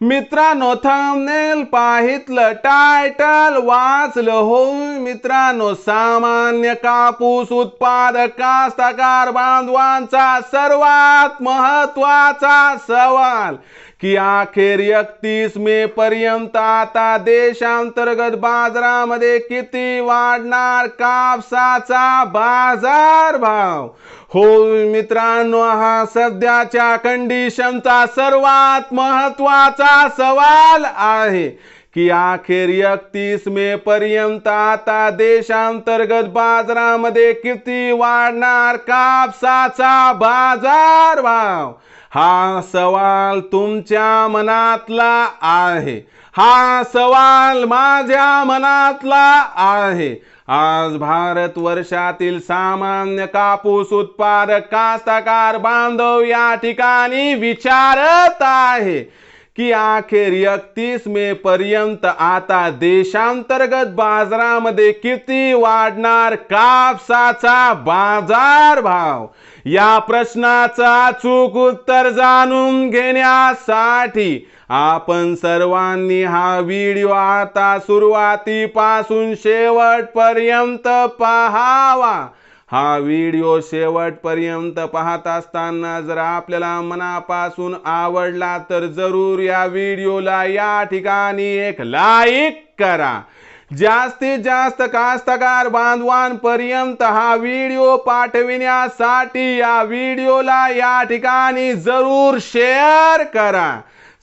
मित्रांनो thumbnail पाहितलं title वाचलं होय मित्रांनो. सामान्य कापूस उत्पादक कास्तकार बांधवांचा सर्वात महत्त्वाचा सवाल की अखेर एकतीस मे पर्यंत आता देशांतर्गत बाजारामध्ये किती वाढणार कापसाचा बाजार भाव हो मित्रांनो हा सध्याच्या कंडिशनचा सर्वात महत्त्वाचा सवाल आहे की अखेर एकतीस मे पर्यंत आता देशांतर्गत बाजारामध्ये किती वाढणार कापसाचा बाजार भाव? हा सवाल तुमच्या मनातला आहे. हा सवाल माझ्या मनातला आहे. आज भारत वर्षातील सामान्य कापूस उत्पादक कास्तकार बांधव या ठिकाणी विचारत आहे. की अखेर एकतीस मे पर्यंत आता देशांतर्गत बाजारामध्ये किती वाढणार कापसाचा बाजार भाव? या प्रश्नाचा चूक उत्तर जाणून घेण्यासाठी आपण सर्वांनी हा व्हिडिओ आता सुरुवातीपासून शेवटपर्यंत पाहावा. हा व्हिडिओ शेवटपर्यंत पाहत असताना जर आपल्याला मनापासून आवडला तर जरूर या व्हिडिओला या ठिकाणी एक लाईक करा. जास्तीत जास्त कास्तकार बांधवांपर्यंत हा व्हिडिओ पाठविण्यासाठी या व्हिडिओला या ठिकाणी जरूर शेअर करा.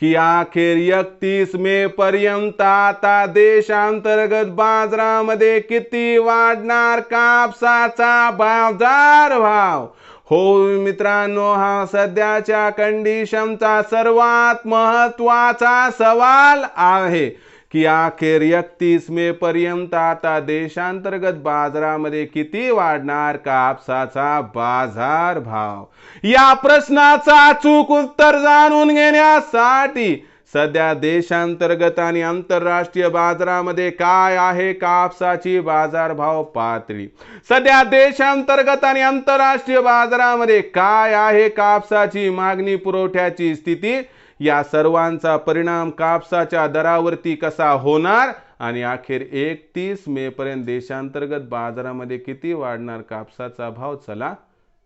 की अखेर एकतीस मे पर्यंत आता देशांतर्गत बाजारामध्ये किती वाढणार कापसाचा बाजार भाव? हो मित्रांनो हा सध्याच्या कंडिशनचा सर्वात महत्त्वाचा सवाल आहे. की अखेर एकतीस मे पर्यंत आता देशांतर्गत बाजारामध्ये किती वाढणार कापसाचा बाजार भाव? या प्रश्नाचा अचूक उत्तर जाणून घेण्यासाठी सध्या देशांतर्गत आणि आंतरराष्ट्रीय बाजारामध्ये काय आहे कापसाची बाजारभाव पातळी? सध्या देशांतर्गत आणि आंतरराष्ट्रीय बाजारामध्ये काय आहे कापसाची मागणी पुरवठ्याची स्थिती? या सर्वांचा परिणाम कापसाच्या दरावरती कसा होणार? आणि अखेर एकतीस मे पर्यंत देशांतर्गत बाजारामध्ये किती वाढणार कापसाचा भाव? चला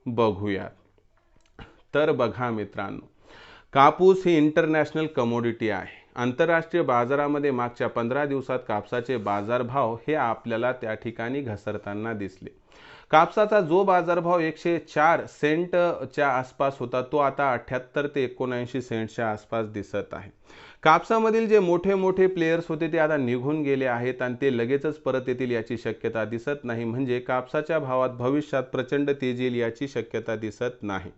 बघूयात. तर बघा मित्रांनो कापूस ही इंटरनॅशनल कमोडिटी आहे. आंतरराष्ट्रीय बाजारामध्ये मागच्या पंधरा दिवसात कापसाचे बाजारभाव हे आपल्याला त्या ठिकाणी घसरताना दिसले. कापसाचा जो बाजारभाव एकशे चार सेंटच्या आसपास होता तो आता अठ्याहत्तर ते एकोणऐंशी सेंटच्या आसपास दिसत आहे. कापसामधील जे मोठे मोठे प्लेयर्स होते ते आता निघून गेले आहेत आणि ते लगेचच परत येतील याची शक्यता दिसत नाही. म्हणजे कापसाच्या भावात भविष्यात प्रचंड तेजील येईल याची शक्यता दिसत नाही.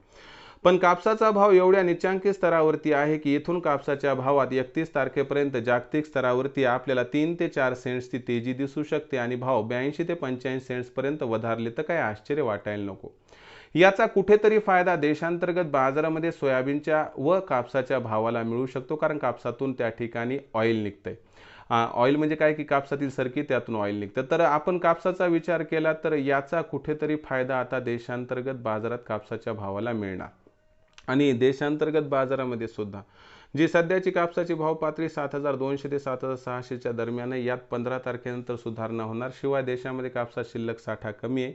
पण कापसाचा भाव एवढ्या निचांकी स्तरावरती आहे की येथून कापसाच्या भावात एकतीस तारखेपर्यंत जागतिक स्तरावरती आपल्याला तीन ते चार सेंट्सची तेजी दिसू शकते आणि भाव ब्याऐंशी ते पंच्याऐंशी सेंट्सपर्यंत वधारले तर काय आश्चर्य वाटायला नको. याचा कुठेतरी फायदा देशांतर्गत बाजारामध्ये सोयाबीनच्या व कापसाच्या भावाला मिळू शकतो कारण कापसातून त्या ठिकाणी ऑइल निघतंय. ऑइल म्हणजे काय की कापसातील सरकी त्यातून ऑइल निघतं. तर आपण कापसाचा विचार केला तर याचा कुठेतरी फायदा आता देशांतर्गत बाजारात कापसाच्या भावाला मिळणार. आणि देशांतर्गत बाजारामध्ये सुद्धा. जी सध्याची कापसाची भाव पातळी सात हजार दोनशे ते सात हजार सहाशेच्या दरम्यान यात पंधरा तारखेनंतर सुधारणा होणार. शिवाय देशामध्ये कापसा शिल्लक साठा कमी आहे.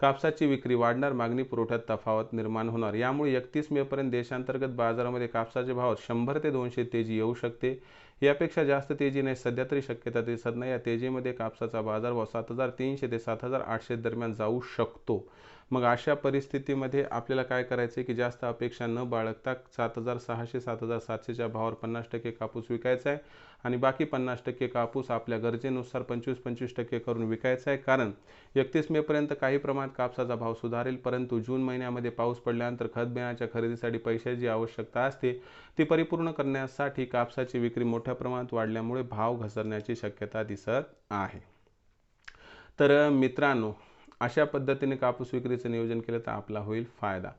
कापसाची विक्री वाढणार. मागणी पुरवठ्यात तफावत निर्माण होणार. यामुळे एकतीस मेपर्यंत देशांतर्गत बाजारामध्ये कापसाचे भाव शंभर ते दोनशे तेजी येऊ शकते. यापेक्षा जास्त तेजी नाही. सध्या तरी शक्यता दिसत नाही या तेजीमध्ये कापसाचा बाजारभाव सात हजार तीनशे ते सात हजार आठशे दरम्यान जाऊ शकतो. मग अशा परिस्थितीमध्ये आपल्याला काय करायचं आहे की जास्त अपेक्षा न बाळगता सात हजार सहाशे सात हजार सातशेच्या भावावर पन्नास टक्के कापूस विकायचा आहे आणि बाकी पन्नास टक्के कापूस आपल्या गरजेनुसार पंचवीस पंचवीस टक्के करून विकायचा आहे. कारण एकतीस मेपर्यंत काही प्रमाणात कापसाचा भाव सुधारेल परंतु जून महिन्यामध्ये पाऊस पडल्यानंतर खत बियाण्याच्या खरेदीसाठी पैशाची आवश्यकता असते. ती परिपूर्ण करण्यासाठी कापसाची विक्री मोठ्या प्रमाणात वाढल्यामुळे भाव घसरण्याची शक्यता दिसत आहे. तर मित्रांनो अशा पद्धतीने कापूस विक्रीचं नियोजन केलं तर आपला होईल फायदा.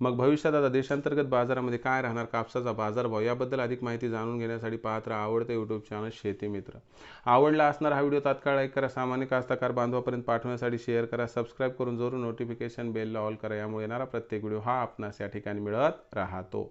मग भविष्यात आता देशांतर्गत बाजारामध्ये काय राहणार कापसाचा बाजारभाव याबद्दल अधिक माहिती जाणून घेण्यासाठी पाहत राहा आवडतं यूट्यूब चॅनल शेती मित्र. आवडला असणार हा व्हिडिओ तात्काळ लाईक करा सामान्य कास्ताकार बांधवापर्यंत पाठवण्यासाठी शेअर करा सबस्क्राईब करून जरूर नोटिफिकेशन बेलला ऑल करा. यामुळे येणारा प्रत्येक व्हिडिओ हा आपणास या ठिकाणी मिळत राहतो.